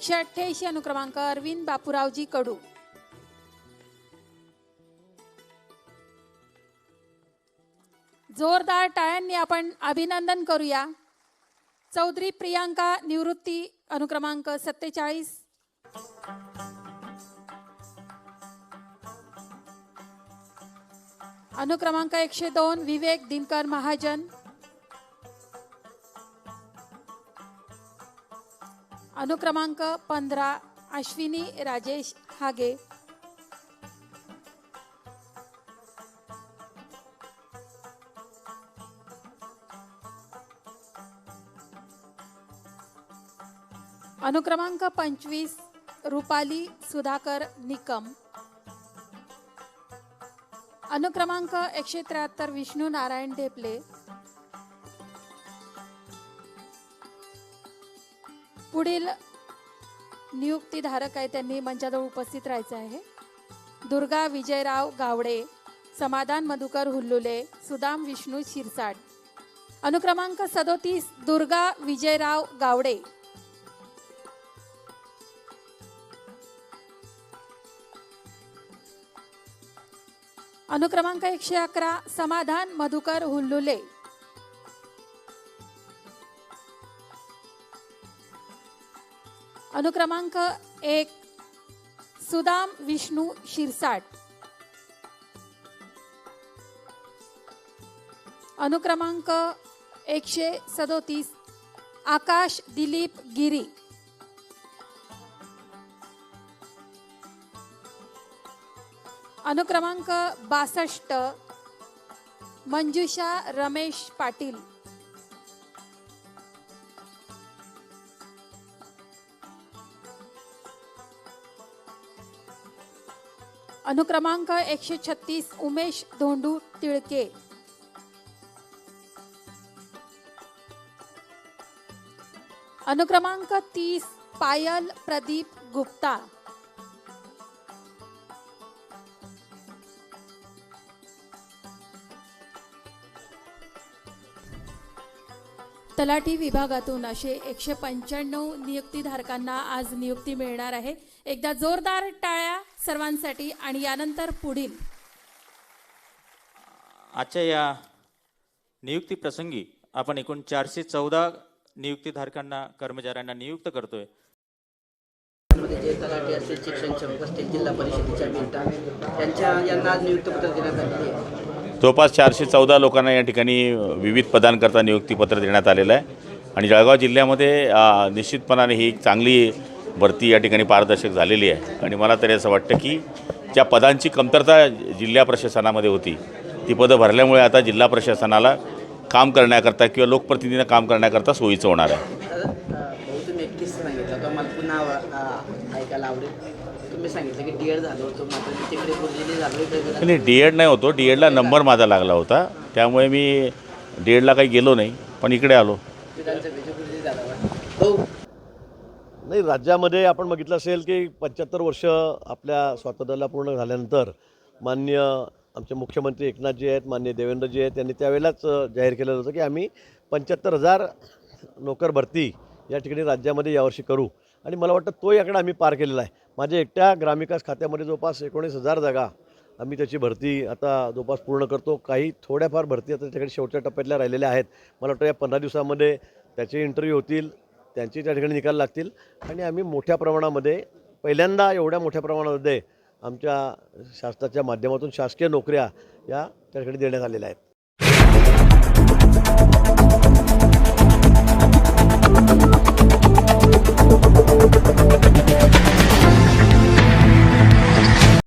एकशे अठ्ठ्याऐंशी अनुक्रमांक अरविंद बापूरावजी कडू. जोरदार टाळ्यांनी आपण अभिनंदन करूया. चौधरी प्रियांका निवृत्ती अनुक्रमांक सत्तेचाळीस. अनुक्रमांक एकशे दोन विवेक दिनकर महाजन. अनुक्रमांक पंधरा अश्विनी राजेश हागे. अनुक्रमांक पंचवीस रुपाली सुधाकर निकम. अनुक्रमांक एकशे त्र्याहत्तर विष्णू नारायण ढेपले. पुढील नियुक्तीधारक आहे त्यांनी मंचाजवळ उपस्थित राहायचं आहे. दुर्गा विजयराव गावडे समाधान मधुकर हुल्लुले सुदाम विष्णू शिरसाट. अनुक्रमांक सदोतीस दुर्गा विजयराव गावडे. अनुक्रमांक एकशे अकरा समाधान मधुकर हुल्लुले. अनुक्रमांक एक सुदाम विष्णू शिरसाट. अनुक्रमांक एकशे सदोतीस आकाश दिलीप गिरी. अनुक्रमांक बासष्ट मंजुषा रमेश पाटील. अनुक्रमांक एकशे छत्तीस उमेश धोंडू तिळके. अनुक्रमांक तीस पायल प्रदीप गुप्ता. तलाठी विभागातून असे एकशे पंच्याण्णव नियुक्तीधारकांना आज नियुक्ती मिळणार आहे. एकदा जोरदार टाळ्या सर्वांसाठी आणि यानंतर पुढील. आजच्या या नियुक्ती प्रसंगी आपण एकूण चारशे चौदा नियुक्तीधारकांना कर्मचाऱ्यांना नियुक्त करतोय. मध्ये जे तलाठी असतील शिक्षण सेवक असतील जिल्हा परिषदेच्या मिळतात त्यांच्या यांना आज नियुक्तपत्र देण्यात आलेली आहे. जवळपास चारशे चौदा लोकांना या ठिकाणी विविध पदांकरता नियुक्तीपत्र देण्यात आलेलं आहे. आणि जळगाव जिल्ह्यामध्ये निश्चितपणाने ही एक चांगली भरती या ठिकाणी पारदर्शक झालेली आहे. आणि मला तरी असं वाटतं की ज्या पदांची कमतरता जिल्हा प्रशासनामध्ये होती ती पदं भरल्यामुळे आता जिल्हा प्रशासनाला काम करण्याकरता किंवा लोकप्रतिनिधींना काम करण्याकरता सोयीचं होणार आहे. नाही डी एड नाही होतो. डी एडला नंबर माझा लागला होता. त्यामुळे मी डी एडला काही गेलो नाही. पण इकडे आलो. नाही राज्यामध्ये आपण बघितलं असेल की पंच्याहत्तर वर्ष आपल्या स्वातंत्र्याला पूर्ण झाल्यानंतर मान्य आमचे मुख्यमंत्री एकनाथजी आहेत मान्य देवेंद्रजी आहेत त्यांनी त्यावेळेलाच जाहीर केलेलं होतं की आम्ही पंच्याहत्तर हजार नोकर भरती या ठिकाणी राज्यामध्ये यावर्षी करू. आणि मला वाटतं तो याकडे आम्ही पार केलेला आहे. माझ्या एकट्या ग्रामविकास खात्यामध्ये जवळपास एकोणीस हजार जागा आम्ही त्याची भरती आता जवळपास पूर्ण करतो. काही थोड्याफार भरती आता त्याच्याकडे शेवटच्या टप्प्यातल्या राहिलेल्या आहेत. मला वाटतं या पंधरा दिवसामध्ये त्याचे इंटरव्ह्यू होतील. त्यांचे त्या ठिकाणी निकाल लागतील. आणि आम्ही मोठ्या प्रमाणामध्ये पहिल्यांदा एवढ्या मोठ्या प्रमाणामध्ये आमच्या शासनाच्या माध्यमातून शासकीय नोकऱ्या या त्या ठिकाणी देण्यात आलेल्या आहेत.